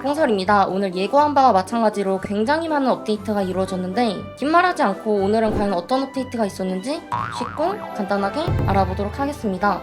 뽕설입니다 오늘 예고한 바와 마찬가지로 굉장히 많은 업데이트가 이루어졌는데 긴 말하지 않고 오늘은 과연 어떤 업데이트가 있었는지 쉽고 간단하게 알아보도록 하겠습니다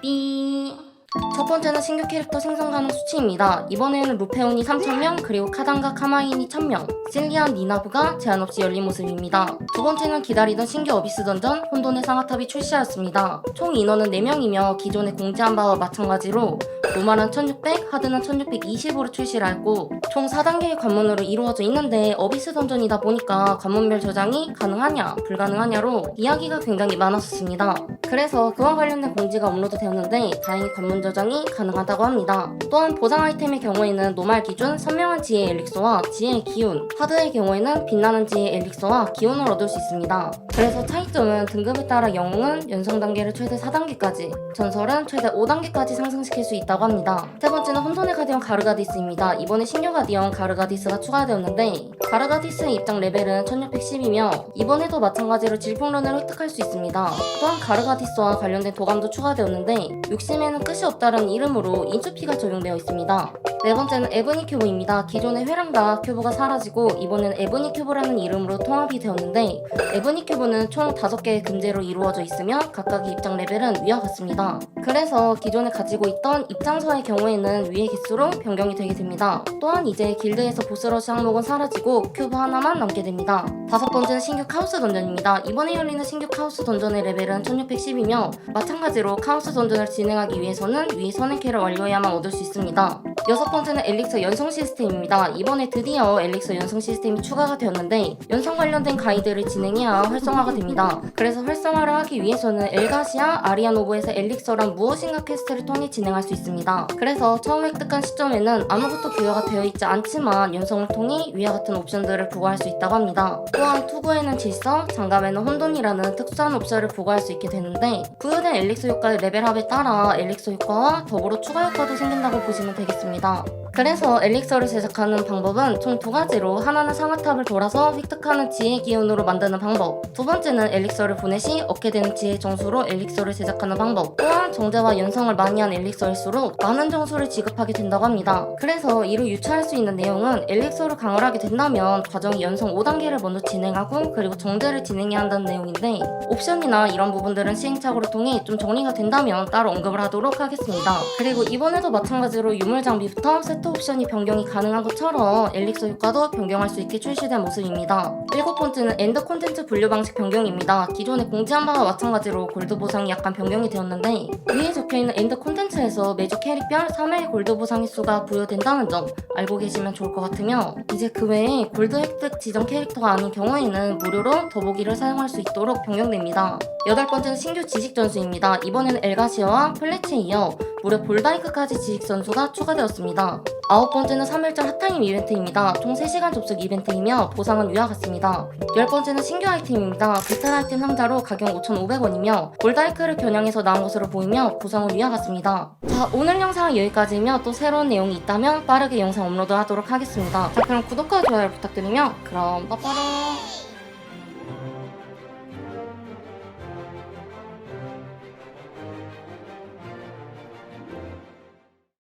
삐... 첫 번째는 신규 캐릭터 생성 가능 수치입니다. 이번에는 루페온이 3,000명, 그리고 카단과 카마인이 1,000명, 실리안 니나브가 제한 없이 열린 모습입니다. 두 번째는 기다리던 신규 어비스 던전 혼돈의 상하탑이 출시하였습니다. 총 인원은 4명이며 기존에 공지한 바와 마찬가지로 로마는 1600, 하드는 1620으로 출시를 했고 총 4단계의 관문으로 이루어져 있는데 어비스 던전이다 보니까 관문별 저장이 가능하냐, 불가능하냐로 이야기가 굉장히 많았었습니다. 그래서 그와 관련된 공지가 업로드 되었는데 다행히 관문 저장이 가능하다고 합니다. 또한 보상 아이템의 경우에는 노말 기준 선명한 지혜의 엘릭서와 지혜의 기운, 하드의 경우에는 빛나는 지혜의 엘릭서와 기운을 얻을 수 있습니다. 그래서 차이점은 등급에 따라 영웅은 연성 단계를 최대 4단계까지, 전설은 최대 5단계까지 상승시킬 수 있다고 합니다. 세 번째는 혼돈의 가디언 가르가디스입니다. 이번에 신규 가디언 가르가디스가 추가되었는데 가르가디스의 입장 레벨은 1610이며 이번에도 마찬가지로 질풍론을 획득할 수 있습니다. 또한 가르가디스와 관련된 도감도 추가되었는데 욕심에는 끝이 없다는 이름으로 인수피가 적용되어 있습니다. 네 번째는 에브니 큐브입니다. 기존의 회랑과 큐브가 사라지고 이번엔 에브니 큐브라는 이름으로 통합이 되었는데 에브니 큐브는 총 5개의 금제로 이루어져 있으며 각각의 입장 레벨은 위와 같습니다. 그래서 기존에 가지고 있던 입장 서의 경우에는 위의 개수로 변경이 되게 됩니다. 또한 이제 길드에서 보스러시 항목은 사라지고 큐브 하나만 남게 됩니다. 다섯 번째는 신규 카오스 던전입니다. 이번에 열리는 신규 카오스 던전의 레벨은 1610이며 마찬가지로 카오스 던전을 진행하기 위해서는 위 선행키를 완료해야만 얻을 수 있습니다. 여섯 번째는 엘릭서 연성 시스템입니다. 이번에 드디어 엘릭서 연성 시스템이 추가가 되었는데 연성 관련된 가이드를 진행해야 활성화가 됩니다. 그래서 활성화를 하기 위해서는 엘가시아 아리아노브에서 엘릭서란 무엇인가 퀘스트를 통해 진행할 수 있습니다. 그래서 처음 획득한 시점에는 아무것도 부여가 되어 있지 않지만 연성을 통해 위와 같은 옵션들을 부과할 수 있다고 합니다. 또한 투구에는 질서, 장갑에는 혼돈이라는 특수한 옵션을 부과할 수 있게 되는데 부여된 엘릭서 효과의 레벨업에 따라 엘릭서 효과와 더불어 추가 효과도 생긴다고 보시면 되겠습니다. 到。 그래서 엘릭서를 제작하는 방법은 총 두 가지로 하나는 상하탑을 돌아서 획득하는 지혜 기운으로 만드는 방법 두 번째는 엘릭서를 보내 시 얻게 되는 지혜 정수로 엘릭서를 제작하는 방법 또한 정제와 연성을 많이 한 엘릭서일수록 많은 정수를 지급하게 된다고 합니다. 그래서 이로 유추할 수 있는 내용은 엘릭서를 강화하게 된다면 과정이 연성 5단계를 먼저 진행하고 그리고 정제를 진행해야 한다는 내용인데 옵션이나 이런 부분들은 시행착오를 통해 좀 정리가 된다면 따로 언급을 하도록 하겠습니다. 그리고 이번에도 마찬가지로 유물 장비부터 세트 옵션이 변경이 가능한 것처럼 엘릭서 효과도 변경할 수 있게 출시된 모습입니다. 일곱 번째는 엔드 콘텐츠 분류 방식 변경입니다. 기존에 공지한 바와 마찬가지로 골드 보상이 약간 변경이 되었는데 위에 적혀있는 엔드 콘텐츠에서 매주 캐릭별 3회 골드 보상의 수가 부여된다는 점 알고 계시면 좋을 것 같으며 이제 그 외에 골드 획득 지정 캐릭터가 아닌 경우에는 무료로 더보기를 사용할 수 있도록 변경됩니다. 여덟 번째는 신규 지식 전수입니다. 이번에는 엘가시아와 플래치에 이어 무려 볼다이크까지 지식 전수가 추가되었습니다. 아홉 번째는 3일절 핫타임 이벤트입니다. 총 3시간 접속 이벤트이며 보상은 위와 같습니다. 열 번째는 신규 아이템입니다. 배탈 아이템 상자로 가격 5,500원이며 골다이크를 겨냥해서 나온 것으로 보이며 보상은 위와 같습니다. 자 오늘 영상은 여기까지이며 또 새로운 내용이 있다면 빠르게 영상 업로드 하도록 하겠습니다. 자 그럼 구독과 좋아요 부탁드리며 그럼 빠빠로